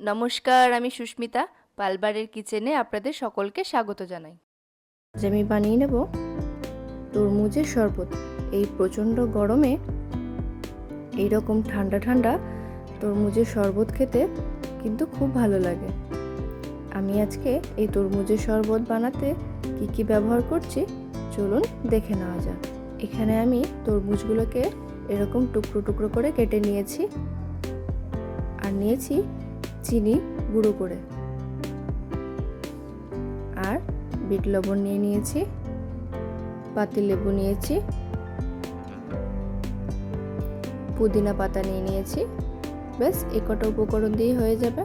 নমস্কার, আমি সুস্মিতা পালবারের কিচেনে আপনাদের সকলকে স্বাগত জানাই। আজ আমি বানিয়ে নেব তরমুজের শরবত। এই প্রচণ্ড গরমে এই রকম ঠান্ডা ঠান্ডা তরমুজের শরবত খেতে কিন্তু খুব ভালো লাগে। আমি আজকে এই তরমুজের শরবত বানাতে কি কি ব্যবহার করছি চলুন দেখে নেওয়া যাক। এখানে আমি তরমুজগুলোকে এরকম টুকরো টুকরো করে কেটে নিয়েছি। আর নিয়েছি চিনি গুঁড়ো করে। আর বিট লবণ নিয়ে নিয়েছি, পাতি লেবু নিয়েছি, পুদিনা পাতা নিয়ে নিয়েছি। ব্যাস এ কটা উপকরণ দিয়ে হয়ে যাবে।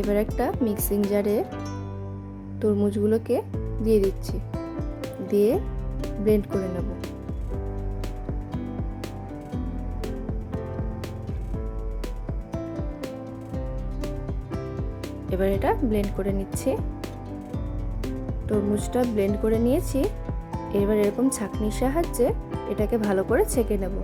এবার একটা মিক্সিং জারে তরমুজগুলোকে দিয়ে দিচ্ছি। দিয়ে ব্লেন্ড করে নেব। এবার এটা ব্লেন্ড করে নিচ্ছি। তরমুজটা ব্লেন্ড করে নিয়েছি। এবার এরকম ছাঁকনির সাহায্যে এটাকে ভালো করে ছেঁকে নেব।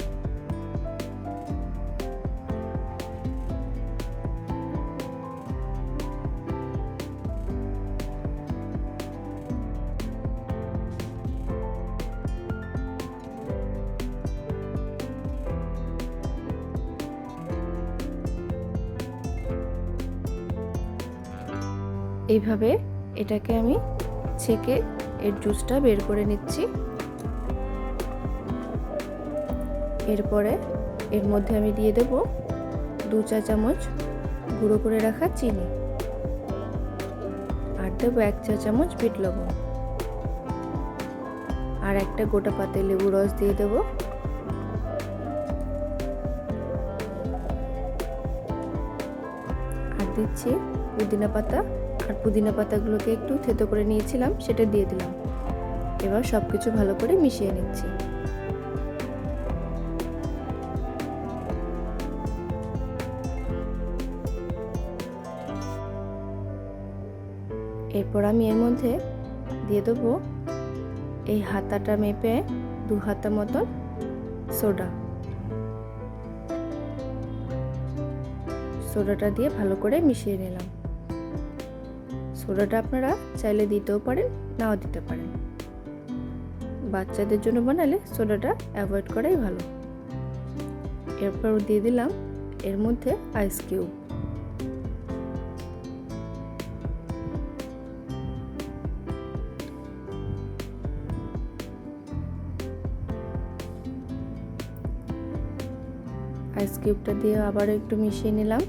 এইভাবে এটাকে আমি ছেঁকে এর জুসটা বের করে নিচ্ছি। এরপরে এর মধ্যে আমি দিয়ে দেব দু চা চামচ গুঁড়ো করে রাখা চিনি। আর দেবো এক চা চামচ বিট লবণ। আর একটা গোটা পাতে লেবু রস দিয়ে দেবো। আর দিচ্ছি পুদিনা পাতা আর পুদিনা পাতাগুলোকে একটু থেতো করে নিয়েছিলাম, সেটা দিয়ে দিলাম। এবার সব কিছু ভালো করে মিশিয়ে নিচ্ছি। এরপর আমি এর মধ্যে দিয়ে দেবো এই হাতাটা মেপে দু হাতা মতন সোডা। সোডাটা দিয়ে ভালো করে মিশিয়ে নিলাম। সোডাটা আপনারা চাইলে দিতেও পারেন, নাও দিতে পারেন। বাচ্চাদের জন্য বানালে সোডাটা অ্যাভয়েড করাই ভালো। এরপর দিয়ে দিলাম এর মধ্যে আইস কিউব। আইস কিউবটা দিয়ে আবার একটু মিশিয়ে নিলাম।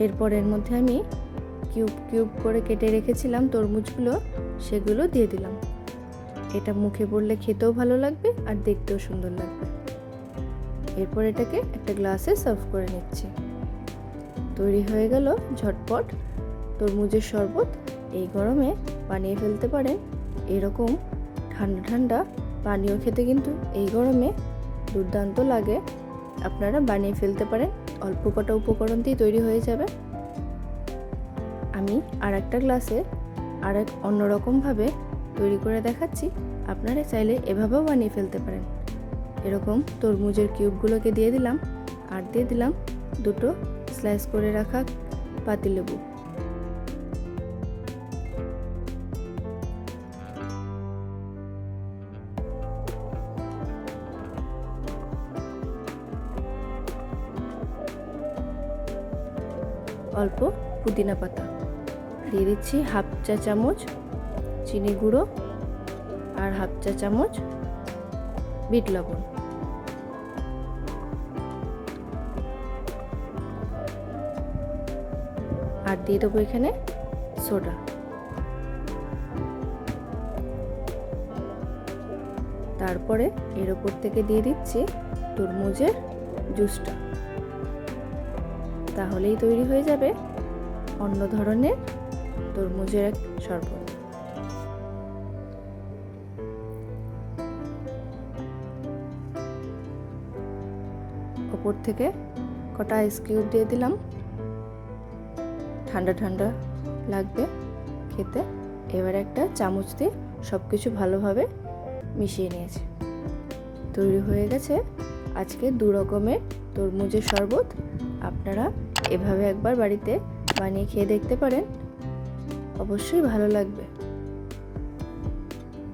এরপর এর মধ্যে আমি কিউব কিউব করে কেটে রেখেছিলাম তরমুজগুলো, সেগুলো দিয়ে দিলাম। এটা মুখে পড়লে খেতেও ভালো লাগবে আর দেখতেও সুন্দর লাগবে। এরপর এটাকে একটা গ্লাসে সার্ভ করে নিচ্ছি। তৈরি হয়ে গেল ঝটপট তরমুজের শরবত। এই গরমে বানিয়ে ফেলতে পারেন এরকম ঠান্ডা ঠান্ডা পানীয় খেতে কিন্তু এই গরমে দুর্দান্ত লাগে। আপনারা বানিয়ে ফেলতে পারেন অল্প কটা উপকরণ দিয়ে তৈরি হয়ে যাবে। আমি আর একটা গ্লাসে আর এক অন্যরকমভাবে তৈরি করে দেখাচ্ছি। আপনারা চাইলে এভাবেও বানিয়ে ফেলতে পারেন। এরকম তরমুজের কিউবগুলোকে দিয়ে দিলাম। আর দিয়ে দিলাম দুটো স্লাইস করে রাখা পাতিলেবু। অল্প পুদিনা পাতা। দিয়ে দিচ্ছি হাফ চা চামচ চিনি গুঁড়ো আর হাফ চা চামচ বিট লবণ। আর দিয়ে দেবো এখানে সোডা। তারপরে এর ওপর থেকে দিয়ে দিচ্ছি তরমুজের জুসটা। তাহলেই তৈরি হয়ে যাবে অন্য ধরনের তরমুজের এক শরবত। ওপর থেকে কটা আইস কিউব দিয়ে দিলাম। ঠান্ডা ঠান্ডা লাগবে খেতে। এবার একটা চামচ দিয়ে সব কিছু ভালোভাবে মিশিয়ে নিয়েছি। তৈরি হয়ে গেছে আজকে দু রকমের তরমুজের শরবত। আপনারা এভাবে একবার বাড়িতে বানিয়ে খেয়ে দেখতে পারেন। অবশ্যই ভালো লাগবে।